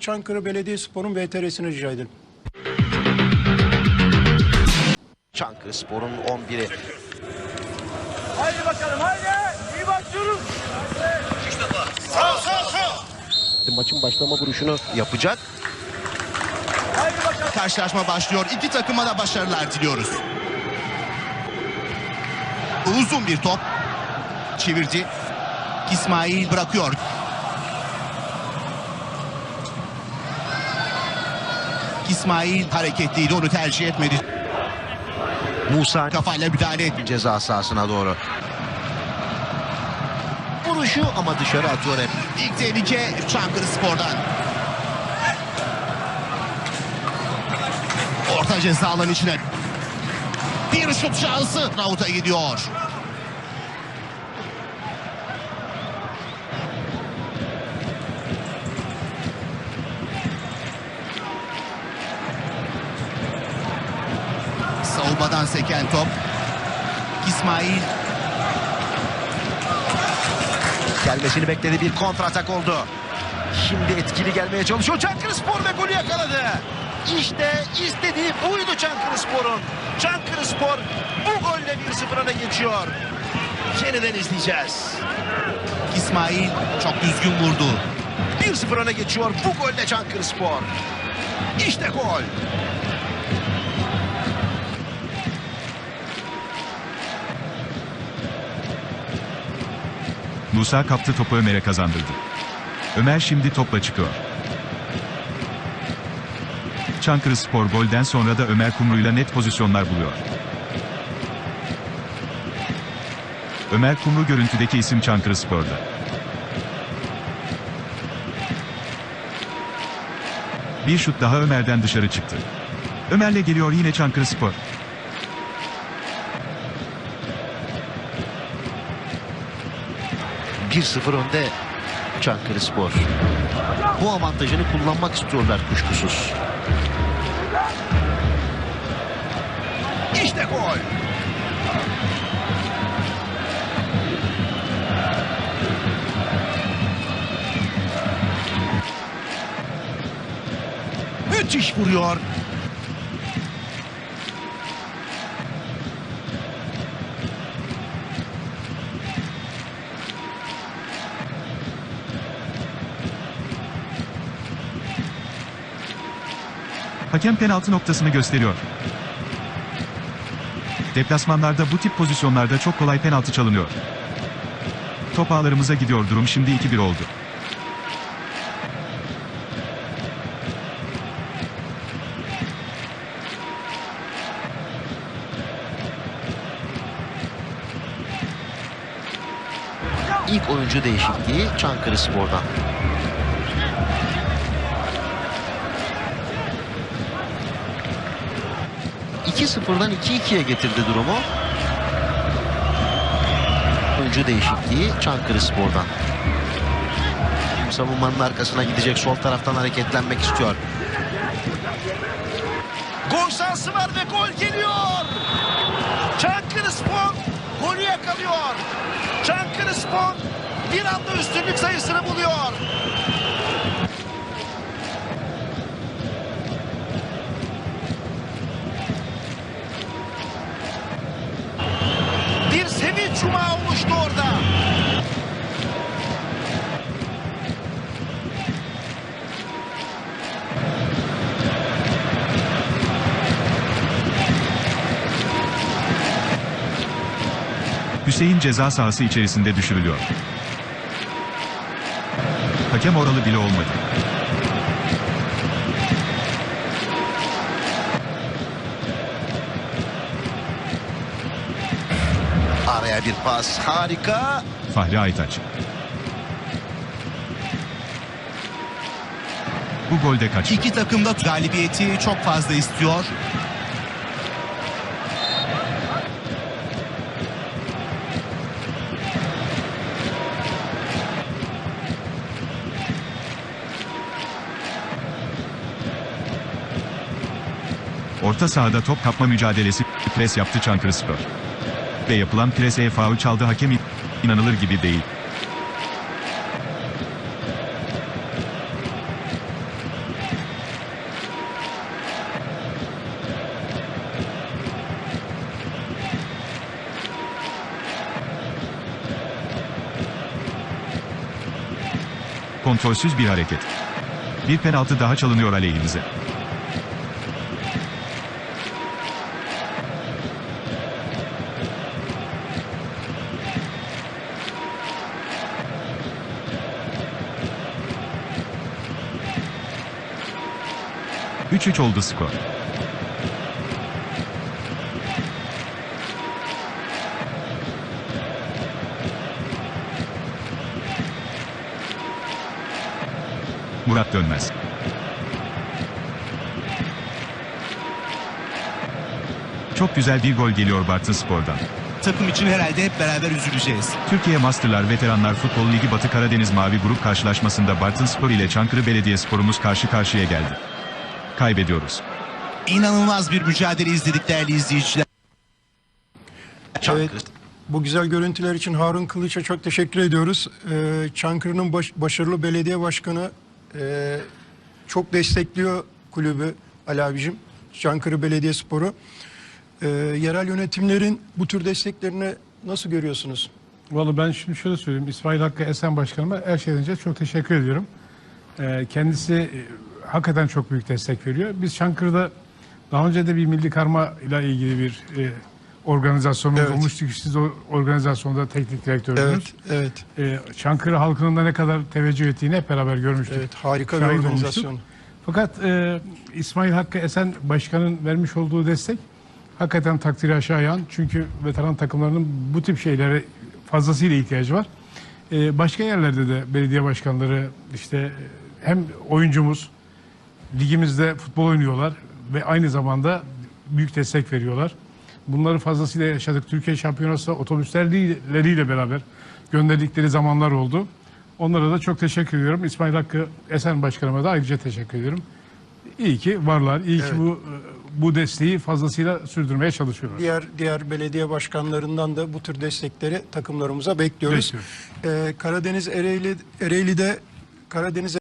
Çankırı Belediyespor'un VTR'sini rica ederim. Çankırı Spor'un 11'i. Haydi bakalım haydi. İyi başlıyoruz. Maçın başlama vuruşunu yapacak. Haydi bakalım. Karşılaşma başlıyor. İki takıma da başarılar diliyoruz. Uzun bir top. Çevirdi. İsmail bırakıyor. İsmail hareketliydi onu tercih etmedi. Musa Kafayla müdahale etti. ceza sahasına doğru. Vuruşu ama dışarı atıyor hep. İlk tehlike Çankırı Spor'dan. Orta ceza alanı içine. Bir şut şansı. Raut'a gidiyor. Savunmadan seken top. İsmail Gelmesini bekledi bir kontratak oldu. Şimdi etkili gelmeye çalışıyor. Çankırı Spor ve golü yakaladı. İşte istediği buydu Çankırı Spor'un. Çankırı Spor bu golle 1-0 öne geçiyor. Yeniden izleyeceğiz. İsmail çok düzgün vurdu. 1-0 öne geçiyor bu golle Çankırı Spor. İşte gol. Musa kaptı topu Ömer'e kazandırdı. Ömer şimdi topla çıkıyor. Çankırı Spor golden sonra da Ömer Kumru'yla net pozisyonlar buluyor. Ömer Kumru görüntüdeki isim Çankırı Spor'da. Bir şut daha Ömer'den dışarı çıktı. Ömer'le geliyor yine Çankırı Spor. Bir 0 önde Çankırı Spor. Bu avantajını kullanmak istiyorlar kuşkusuz. İşte gol. Müthiş vuruyor. Hakem penaltı noktasını gösteriyor. Deplasmanlarda bu tip pozisyonlarda çok kolay penaltı çalınıyor. Top ağlarımıza gidiyor durum şimdi 2-1 oldu. İlk oyuncu değişikliği Çankırı Spor'dan. İki sıfırdan 2-2'ye getirdi durumu. Oyuncu değişikliği Çankırı Spor'dan. Savunmanın arkasına gidecek sol taraftan hareketlenmek istiyor. Gol şansı var ve gol geliyor. Çankırı Spor golü yakalıyor. Çankırı Spor bir anda üstünlük sayısını buluyor. Hüseyin ceza sahası içerisinde düşürülüyor. Hakem oralı bile olmadı. Araya bir pas harika. Fahri Aytaç. Bu golde kaçtı. İki takım da galibiyeti çok fazla istiyor. Orta sahada top kapma mücadelesi pres yaptı Çankırıspor. Ve yapılan prese faul çaldı hakem inanılır gibi değil. Kontrolsüz bir hareket. Bir penaltı daha çalınıyor aleyhimize. Üç üç oldu skor. Murat Dönmez. Çok güzel bir gol geliyor Bartın Spor'dan. takım için herhalde hep beraber üzüleceğiz. Türkiye Masterlar Veteranlar Futbol Ligi Batı Karadeniz Mavi Grup karşılaşmasında Bartın Spor ile Çankırı Belediyespor'umuz karşı karşıya geldi. Kaybediyoruz. İnanılmaz bir mücadele izledik değerli izleyiciler. Çankırı Evet, bu güzel görüntüler için Harun Kılıç'a çok teşekkür ediyoruz. Ee, Çankırı'nın baş- başarılı belediye başkanı e, çok destekliyor kulübü Ali abicim. Çankırı Belediyespor'u. Ee, yerel yönetimlerin bu tür desteklerini nasıl görüyorsunuz? Vallahi ben şimdi şöyle söyleyeyim. İsmail Hakkı Esen Başkanıma her şeyden önce çok teşekkür ediyorum. Ee, kendisi hakikaten çok büyük destek veriyor. Biz Çankırı'da daha önce de bir milli karma ile ilgili bir e, organizasyonumuz Evet. olmuştu. Siz o organizasyonda teknik direktördünüz. Evet, evet, Ee, Çankırı halkının da ne kadar teveccüh ettiğini hep beraber görmüştük. evet. Harika bir Şahit organizasyon. olmuştuk. Fakat e, İsmail Hakkı Esen Başkan'ın vermiş olduğu destek hakikaten takdiri şayan. Çünkü veteran takımlarının bu tip şeylere fazlasıyla ihtiyacı var. E, başka yerlerde de belediye başkanları işte e, hem oyuncumuz ligimizde futbol oynuyorlar ve aynı zamanda büyük destek veriyorlar. Bunları fazlasıyla yaşadık. Türkiye Şampiyonası otobüsleriyle beraber gönderdikleri zamanlar oldu. Onlara da çok teşekkür ediyorum. İsmail Hakkı Esen Başkanıma da ayrıca teşekkür ediyorum. İyi ki varlar. İyi ki bu bu desteği fazlasıyla sürdürmeye çalışıyorlar. Diğer diğer belediye başkanlarından da bu tür destekleri takımlarımıza bekliyoruz. Bekliyoruz. Ee, Karadeniz Ereğli Ereğli'de Karadeniz